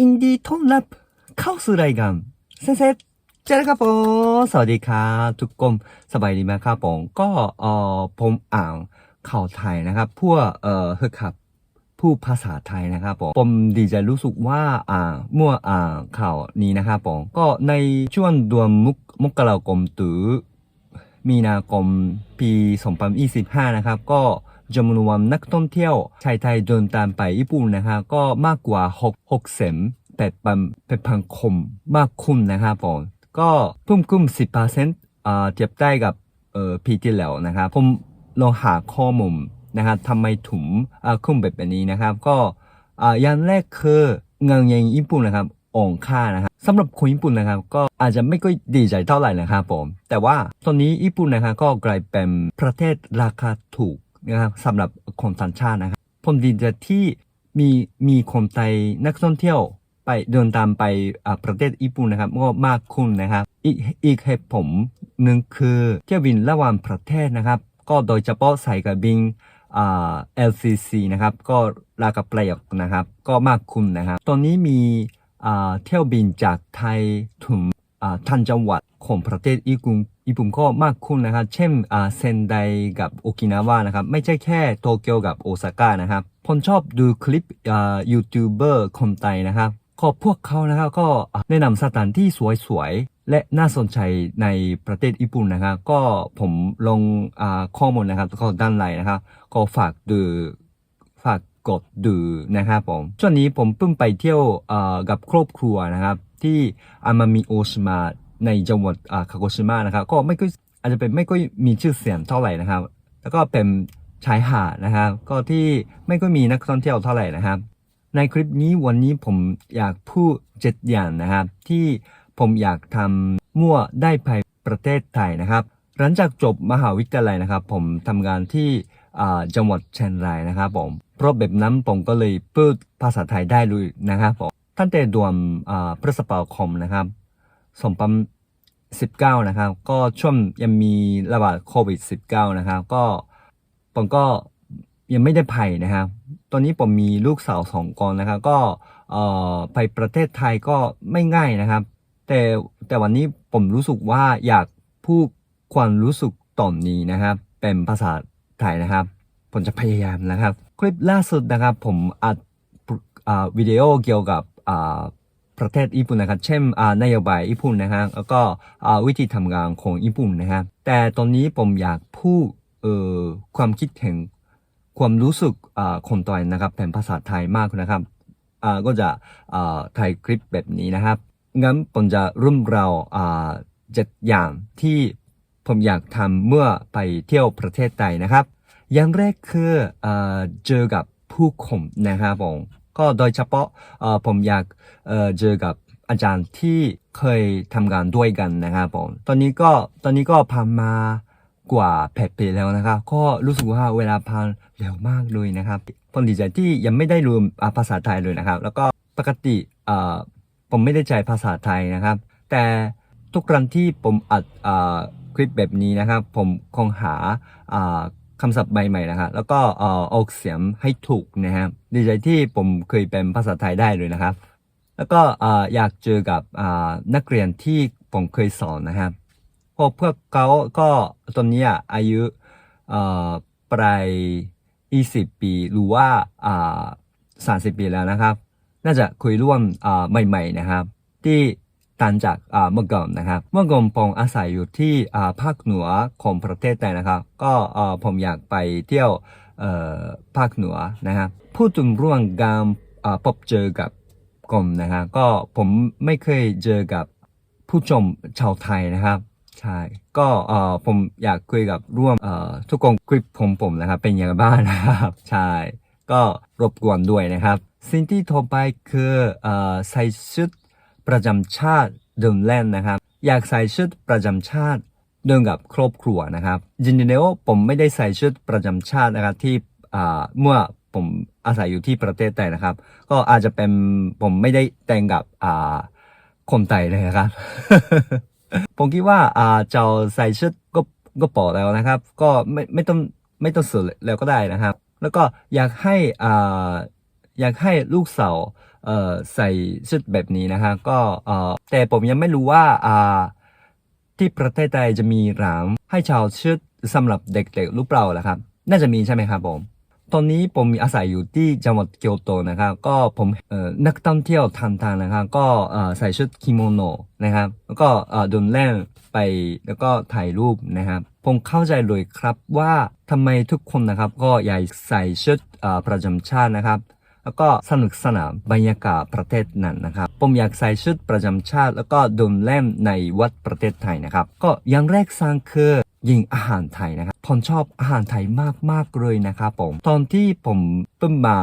ยินดีต้อนรับเข้าสู่รายการเซนเซเจอครับผมสวัสดีครับทุกคนสบายดีไหมครับผมก็เอ่อผมอ่านข่าวไทยนะครับพื่อเอ่อฮึกับผู้ภาษาไทยนะครับผมผมดีใจรู้สึกว่าอ่าเมื่ออ่านข่าวนี้นะครับผมก็ในช่วงเดือนมกมกราคมถึงมีนาคมปี 2025 นะครับ ก็ จำนวนนักท่องเที่ยวชายไทยเดินตามไปญี่ปุ่นนะครับก็มากกว่า6 6แสนแปดพันแปดพันคมมากขึ้นนะครับผมก็เพิ่มขึ้น10%อ่าเทียบได้กับเอ่อปีที่แล้วนะครับผมลองหาข้อมูลนะครับทำไมถึงอ่าขึ้นแบบนี้นะครับ ก็อ่าอย่างแรกคือเงินเยนญี่ปุ่นนะครับอ่อนค่านะครับสำหรับคนญี่ปุ่นนะครับ ก็อาจจะไม่ค่อยดีใจเท่าไหร่นะครับผมแต่ว่าตอนนี้ญี่ปุ่นนะครับก็กลายเป็นประเทศราคาถูก นะครับสำหรับคนต่างชาตินะครับผมดีใจที่มีมีคนไทยนักท่องเที่ยวไปเดินตามไปประเทศญี่ปุ่นนะครับก็มากขึ้นนะครับ อีกอีกเหตุผลหนึ่งคือเที่ยวบินระหว่างประเทศนะครับ ก็โดยเฉพาะสายการบินอ่า LCC นะครับ ก็ราคาประหยัดนะครับ ก็มากขึ้นนะครับ ตอนนี้มีเที่ยวบินจากไทยถึง ทันจังหวัดของประเทศญี่ปุ่นญี่ปุ่นก็มากขึ้นนะครับ เช่นเซนไดกับโอกินาวานะครับ ไม่ใช่แค่โตเกียวกับโอซาก้านะครับผมชอบดูคลิปยูทูบเบอร์คนไทยนะครับก็พวกเขานะครับก็แนะนำสถานที่สวยๆ และน่าสนใจในประเทศญี่ปุ่นนะครับ ก็ผมลงข้อมูลนะครับก็ด้านในนะครับ ก็ฝากดูฝากกดดูนะครับผมช่วงนี้ผมเพิ่งไปเที่ยวกับครอบครัวนะครับ ที่อามามิโอชิมะในจังหวัดอ่าคาโกชิมะนะครับก็ไม่ค่อยอาจจะเป็นไม่ค่อยมีชื่อเสียงเท่าไหร่นะครับ แล้วก็เป็นชายหาดนะครับ ก็ที่ไม่ค่อยมีนักท่องเที่ยวเท่าไหร่นะครับ ในคลิปนี้วันนี้ผมอยากพูดเจ็ดอย่างนะครับ ที่ผมอยากทำมั่วได้ไปประเทศไทยนะครับ หลังจากจบมหาวิทยาลัยนะครับ ผมทำงานที่จังหวัดเชียงรายนะครับผมเพราะแบบนั้นผมก็เลยพูดภาษาไทยได้เลยนะครับผม ตั้งแต่ดือนอ่าพฤษภาคมนะครับสองพันสิบเก้านะครับ ก็ช่วงยังมีระบาดโควิด -19 นะครับ ก็ผมก็ยังไม่ได้ไปนะครับ ตอนนี้ผมมีลูกสาวสองคนนะครับ ก็ไปประเทศไทยก็ไม่ง่ายนะครับ แต่แต่วันนี้ผมรู้สึกว่าอยากพูดความรู้สึกตอนนี้นะครับ เป็นภาษาไทยนะครับ ผมจะพยายามนะครับ คลิปล่าสุดนะครับ ผมอัดวิดีโอเกี่ยวกับ ประเทศญี่ปุ่นนะครับ เช่นอ่านโยบายญี่ปุ่นนะครับแล้วก็วิธีทำงานของญี่ปุ่นนะครับแต่ตอนนี้ผมอยากพูดความคิดเห็นความรู้สึกคนตัวเองนะครับเป็นภาษาไทยมากนะครับก็จะถ่ายคลิปแบบนี้นะครับงั้นผมจะริ่มเราเจ็ดอย่างที่ผมอยากทำเมื่อไปเที่ยวประเทศไทยนะครับ อย่างแรกคืออเจอกับผู้คนนะครับผม ก็โดยเฉพาะผมอยากเจอกับอาจารย์ที่เคยทำงานด้วยกันนะครับผม ตอนนี้ก็ตอนนี้ก็ผ่านมากว่าแปดปีแล้วนะครับ ก็รู้สึกว่าเวลาผ่านเร็วมากเลยนะครับผมดีใจที่ยังไม่ได้รวมภาษาไทยเลยนะครับ แล้วก็ปกติผมไม่ได้ใจภาษาไทยนะครับ แต่ทุกครั้งที่ผมอัดคลิปแบบนี้นะครับ ผมคงหา คำศัพท์ใหม่ๆนะครับแล้วก็อออกเสียงให้ถูกนะครับดีใจที่ผมเคยเป็นภาษาไทยได้เลยนะครับ แล้วก็อยากเจอกับนักเรียนที่ผมเคยสอนนะครับพวกพวกเขาก็ตอนนี้อายุปลาย20 ปีหรือว่า30 ปีแล้วนะครับ น่าจะคุยร่วมใหม่ ๆนะครับ ที่ ต่างจากอ่าเมื่อก่อนนะครับ เมื่อก่อนผมอาศัยอยู่ที่อ่าภาคเหนือของประเทศไทยนะครับ ก็อ่อผมอยากไปเที่ยวเอ่อภาคเหนือนะครับพูดถึงเรื่องการอ่าพบเจอกับกลมนะครับก็ผมไม่เคยเจอกับผู้ชมชาวไทยนะครับใช่ก็เอ่อผมอยากคุยกับร่วมเอ่อทุกคนคลิปผมผมนะครับ เป็นยังไงบ้างนะครับใช่ก็รบกวนด้วยนะครับ สิ่งที่ต่อไปคือเอ่อใส่ชุด ประจำชาติเดินเล่นนะครับ อยากใส่ชุดประจำชาติเดินกับครอบครัวนะครับจริงๆแล้วผมไม่ได้ใส่ชุดประจำชาตินะครับที่เมื่อผมอาศัยอยู่ที่ประเทศไทยนะครับ ก็อาจจะเป็นผมไม่ได้แต่งกับคนไทยเลยนะครับ ผมคิดว่าอ่าจะใส่ชุดก็ก็พอแล้วนะครับ ก็ไม่ไม่ต้องไม่ต้องสวยแล้วก็ได้นะครับ แล้วก็อยากให้ อยากให้ลูกสาวเอ่อใส่ชุดแบบนี้นะฮะก็เอ่อแต่ผมยังไม่รู้ว่าอ่าที่ประเทศไทยจะมีร้านให้ชาวชุดสำหรับเด็กๆหรือเปล่าล่ะครับ น่าจะมีใช่ไหมครับผมตอนนี้ผมอาศัยอยู่ที่จังหวัดเกียวโตนะครับ ก็ผมเอ่อนักท่องเที่ยวทางทางนะครับ ก็เอ่อใส่ชุดกิโมโนนะครับ แล้วก็เอ่อเดินเล่นไปแล้วก็ถ่ายรูปนะครับ ผมเข้าใจเลยครับว่าทำไมทุกคนนะครับ ก็อยากใส่ชุดเอ่อประจำชาตินะครับ แล้วก็สนุกสนานบรรยากาศประเทศนั้นนะครับผมอยากใส่ชุดประจำชาติ แล้วก็ดินเล่นในวัดประเทศไทยนะครับ ก็อยังแรกสร้างคือยิงอาหารไทยนะครับผมชอบอาหารไทยมากๆเลยนะครับผมตอนที่ผมเพิ่งมา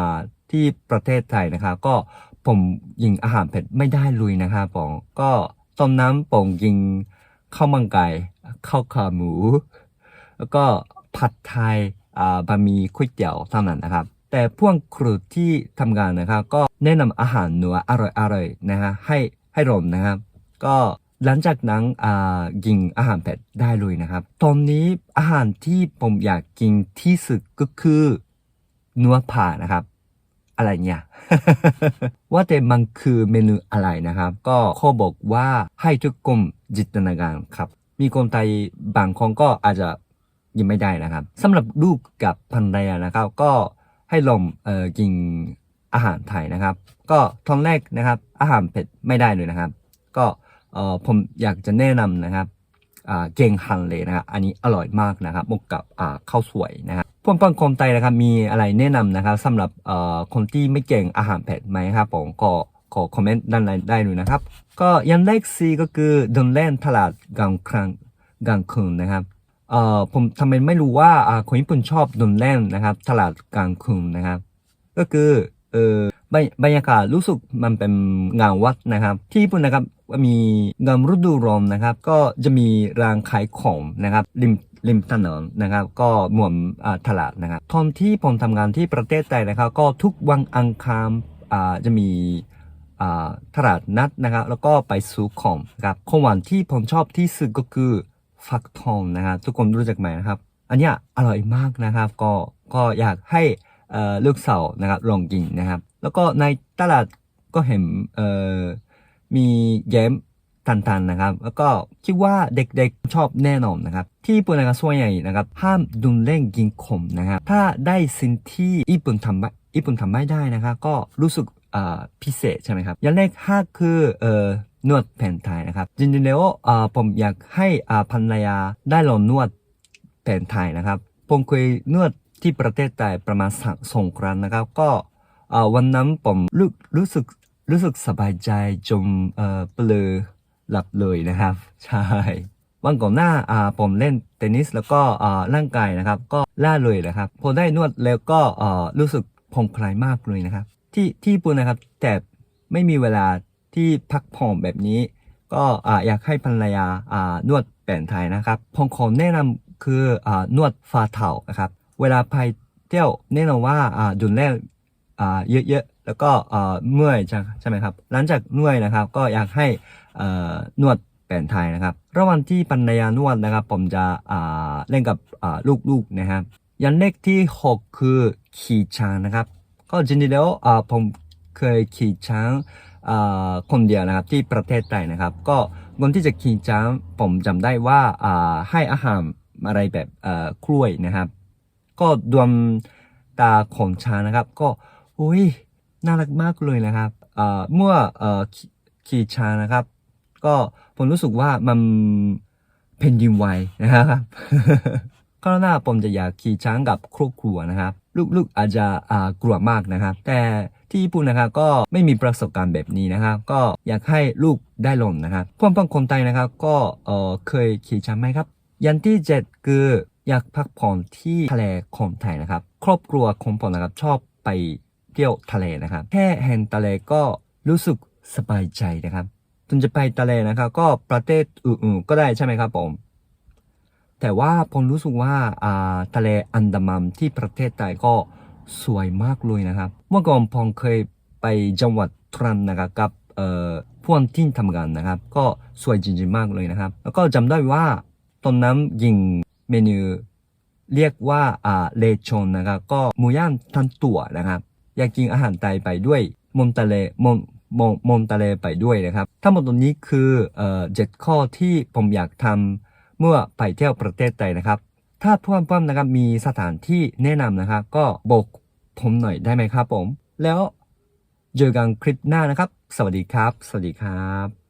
ที่ประเทศไทยนะครับ ก็ผมยิงอาหารเผ็ดไม่ได้เลยนะครับผมก็ตอนนั้นผมยิงข้าวมันไก่ข้าวขาหมู แล้วก็ผัดไทยอ่าบะหมี่ก๋วยเตี๋ยวเท่านั้นนะครับ แต่พวกครูที่ทำงานนะครับก็แนะนำอาหารเนื้ออร่อยๆนะฮะให้ให้รมนะครับ ก็หลังจากนั้นอ่ากินอาหารเผ็ดได้เลยนะครับ ตอนนี้อาหารที่ผมอยากกินที่สุดก็คือเนื้อผ่านะครับ อะไรเนี่ยว่าแต่มันคือเมนูอะไรนะครับ ก็เขาบอกว่าให้ทุกคนจิตนาการครับ มีคนไทยบางคนก็อาจจะยังไม่ได้นะครับสำหรับลูกกับภรรยานะครับ ก็ ให้ลองเอ่อกินอาหารไทยนะครับ ก็ตอนแรกนะครับ อาหารเผ็ดไม่ได้เลยนะครับ ก็เอ่อผมอยากจะแนะนำนะครับอ่าเก่งฮันเลยนะครับอันนี้อร่อยมากนะครับมกกับอ่าข้าวสวยนะครับพวกปังคนไทยนะครับมีอะไรแนะนำนะครับสำหรับเอ่อคนที่ไม่เก่งอาหารเผ็ดไหมครับผมก็ขอคอมเมนต์ด้านในได้เลยนะครับ ก็อยันแรกซีก็คือเดินเล่นตลาดกลางครั้งกลางคืนนะครับ เอ่อผมทำไมไม่รู้ว่าอ่าคนญี่ปุ่นชอบดนเล่นนะครับตลาดกลางคืนนะครับ ก็คือเออบรรยากาศรู้สึกมันเป็นงานวัดนะครับ ที่ญี่ปุ่นนะครับมีงานฤดูร้อนนะครับ ก็จะมีร้านขายของนะครับริมริมถนนนะครับ ก็หมือนอ่าตลาดนะครับตอนที่ผมทำงานที่ประเทศไทยนะครับ ก็ทุกวันอังคารอ่าจะมีตลาดนัดนะครับ แล้วก็ไปซื้อของนะครับของหวานที่ผมชอบที่สุดก็คือ ฟักทองนะครับทุกคนรู้จักไหมนะครับ อันนี้อร่อยมากนะครับ ก็ก็อยากให้ลูกสาวนะครับลองกินนะครับ แล้วก็ในตลาดก็เห็นมีเกมต่างๆนะครับ แล้วก็คิดว่าเด็กๆชอบแน่นอนนะครับ ที่ญี่ปุ่นนะครับส่วนใหญ่นะครับ ห้ามดุนเล่นกินขมนะครับ ถ้าได้สิ่งที่ญี่ปุ่นทำไม่ญี่ปุ่นทำไม่ได้นะครับ ก็รู้สึกพิเศษใช่ไหมครับอย่างแรกห้าคืออ นวดแผ่นไทยนะครับ จริงๆแล้วอ่าผมอยากให้อาภรรยาได้ลองนวดแผนไทยนะครับ ผมเคยนวดที่ประเทศไทยประมาณสองสงครั้งนะครับ ก็เอ่อวันนั้นผมรู้รู้สึกรู้สึกสบายใจจนเอ่อเปลือหลับเลยนะครับ ใช่วันก่อนหน้าอ่าผมเล่นเทนนิสแล้วก็อ่าร่างกายนะครับ ก็ล่าเลยนะครับ พอได้นวดแล้วก็เอ่อรู้สึกผ่อนคลายมากเลยนะครับ ที่ที่ญี่ปุ่นนะครับแต่ไม่มีเวลา ที่พักผ่อนแบบนี้ ก็ออยากให้ภรรยาานวดแผนไทยนะครับผมขอแนะนำคืออนวดฝ่าเท้านะครับ เวลาไปเที่ยวแน่นอนว่าดุนแรกเยอะๆแล้วก็เมื่อยใช่ใช่ไหมครับหลังจากเมื่อยนะครับ ก็อยากให้นวดแผนไทยนะครับ ระหว่างที่ภรรยานวดนะครับ ผมจะเล่นกับลูกๆนะครับยันเลขที่หกคือขี่ช้างนะครับ ก็จริงๆแล้วผมเคยขี่ช้าง คนเดียวนะครับที่ประเทศไทยนะครับ ก็คนที่จะขี่ช้างผมจำได้ว่าให้อาหารอะไรแบบกล้วยนะครับ ก็ดวงตาของช้านะครับ ก็อุ้ยน่ารักมากเลยนะครับเมื่อขี่ช้านะครับ ก็ผมรู้สึกว่ามันแผ่นดินไวนะครับก็น้าผมจะอยากขี่ช้างกับครอบครัวนะครับ ลูกๆอาจจะกลัวมากนะครับ แต่ ที่ญี่ปุ่นนะครับก็ไม่มีประสบการณ์แบบนี้นะครับ ก็อยากให้ลูกได้ลองนะครับพวกบางคนไทยนะครับก็เออเคยขี่ช้างไหมครับ ยันที่เจ็ดคืออยากพักผ่อนที่ทะเลของไทยนะครับ ครอบครัวของผมนะครับชอบไปเที่ยวทะเลนะครับ แค่เห็นทะเลก็รู้สึกสบายใจนะครับถึงจะไปทะเลนะครับ ก็ประเทศอื่นๆก็ได้ใช่ไหมครับผมแต่ว่าผมรู้สึกว่าอ่าทะเลอันดามันที่ประเทศไทยก็ สวยมากเลยนะครับ เมื่อก่อนผมเคยไปจังหวัดตรังนะครับกับเอ่อพวกที่ทำงานนะครับ ก็สวยจริงๆมากเลยนะครับ แล้วก็จำได้ว่าตอนนั้นยิงเมนูเรียกว่าอ่าเลชอนนะครับ ก็หมูย่างทั้งตัวนะครับ อยากกินอาหารไทยไปด้วยมนทะเลมนมนมนทะเลไปด้วยนะครับ ทั้งหมดตรงนี้คือเอ่อเจ็ดข้อที่ผมอยากทำเมื่อไปเที่ยวประเทศไทยนะครับ ถ้าเพื่อนๆนะครับมีสถานที่แนะนำนะครับ ก็บอกผมหน่อยได้ไหมครับผม แล้วเจอกันคลิปหน้านะครับ สวัสดีครับ สวัสดีครับ